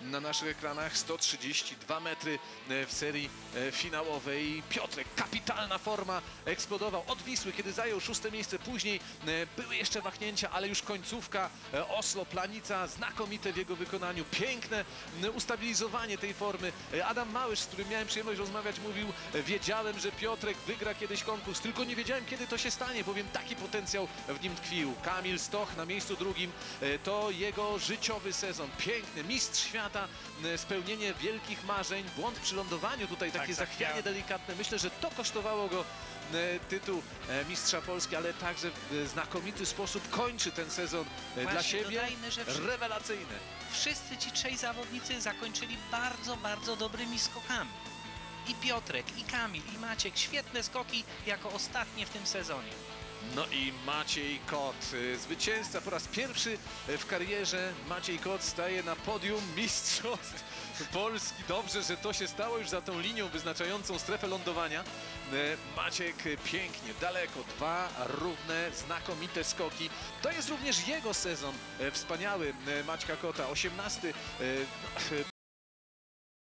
Na naszych ekranach 132 metry e, w serii e, finałowej. Piotrek, kapitalna forma, eksplodował od Wisły, kiedy zajął szóste miejsce. Później e, były jeszcze wahnięcia, ale już końcówka Oslo, Planica, znakomite w jego wykonaniu. Piękne ustabilizowanie tej formy. Adam Małysz, z którym miałem przyjemność rozmawiać, mówił, wiedziałem, że Piotrek wygra kiedyś konkurs, tylko nie wiedziałem, kiedy to się stanie, bowiem taki potencjał w nim tkwił. Kamil Stoch na miejscu drugim, to jego życiowy sezon. Piękny, mistrz świata, e, spełnienie wielkich marzeń, błąd przy lądowaniu, tutaj takie tak, zachwianie ja- delikatne. Myślę, że to kosztowało go tytuł e, mistrza Polski, ale także w e, znakomity sposób kończy ten sezon e, dla Właśnie siebie. dodajmy, że Rewelacyjny. Wszyscy ci trzej zawodnicy zakończyli bardzo, bardzo dobrymi skokami. I Piotrek, i Kamil, i Maciek. Świetne skoki jako ostatnie w tym sezonie. No i Maciej Kot, y, zwycięzca po raz pierwszy w karierze. Maciej Kot staje na podium mistrzostw Polski. Dobrze, że to się stało już za tą linią wyznaczającą strefę lądowania. Y, Maciek y, pięknie, daleko, dwa równe, znakomite skoki. To jest również jego sezon wspaniały Maćka Kota, 18. y,